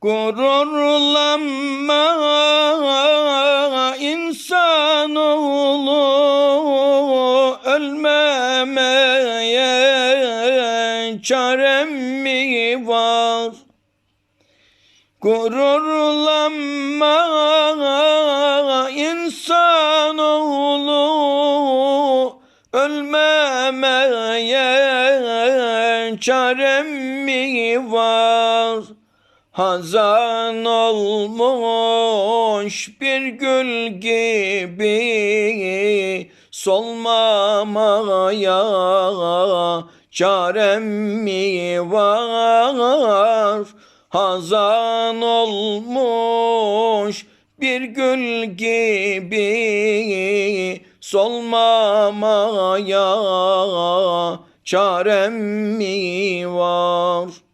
Gururlanma insanoğlu ölmemeye çarem mi var? Gururlanma insanoğlu ölmemeye çarem mi var? Hazan olmuş bir gül gibi solmamaya çarem mi var? Hazan olmuş bir gül gibi solmamaya çarem mi var?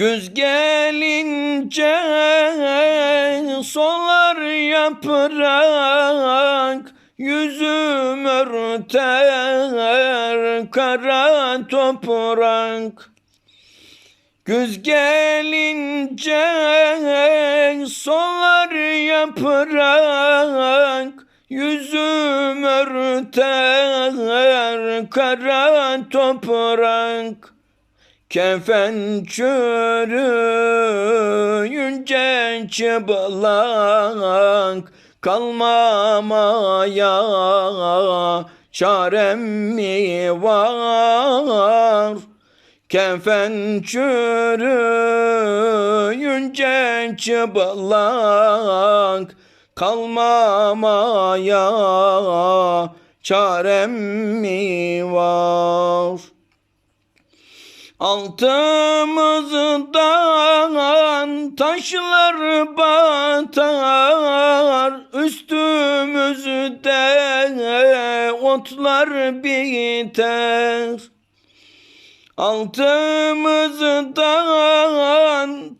Güz gelince solar yaprak Yüzüm örter kara toprak. Güz gelince solar yaprak Yüzüm örter kara toprak Kefen çürüyünce çıplak kalmamaya çarem mi var? Kefen çürüyünce çıplak kalmamaya çarem mi var? Altımızdan taşlar batar Üstümüzde otlar biter. Altımızdan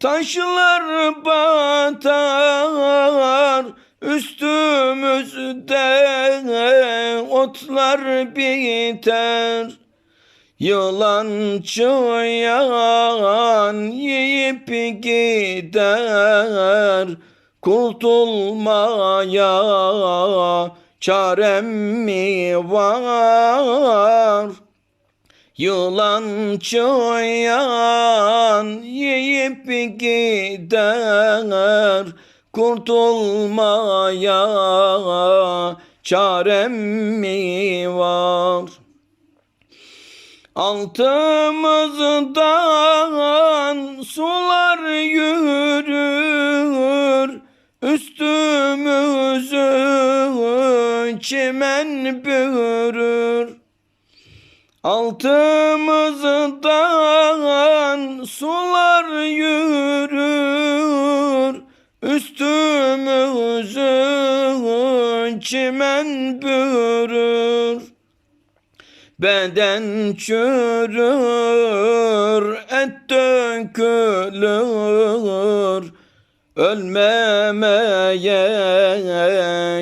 taşlar batar Üstümüzde otlar biter Yılan çıyan yiyip gider Kurtulmaya çarem mi var? Yılan çıyan yiyip gider Kurtulmaya çarem mi var? Altımızdan sular yürür Üstümüzü çimen bürür. Altımızdan sular yürür Üstümüzü çimen bürür Beden çürür, et dökülür. Ölmemeye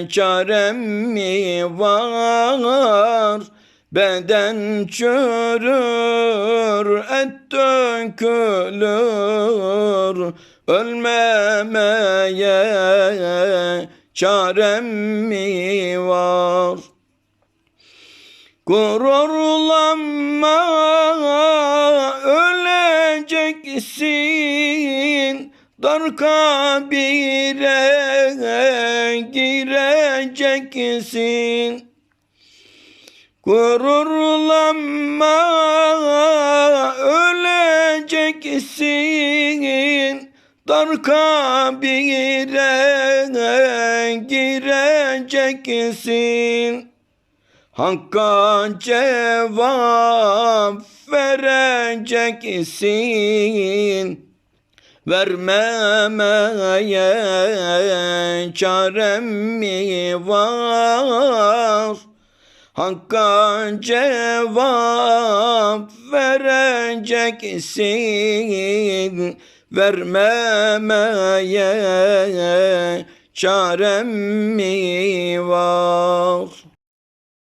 çarem mi var? Beden çürür, et dökülür. Ölmemeye çarem mi var? Gururlanma öleceksin. Dar kabire gireceksin. Gururlanma öleceksin. Dar kabire gireceksin Hakka cevap vereceksin Vermemeye çarem mi var? Hakka cevap vereceksin Vermemeye çarem mi var?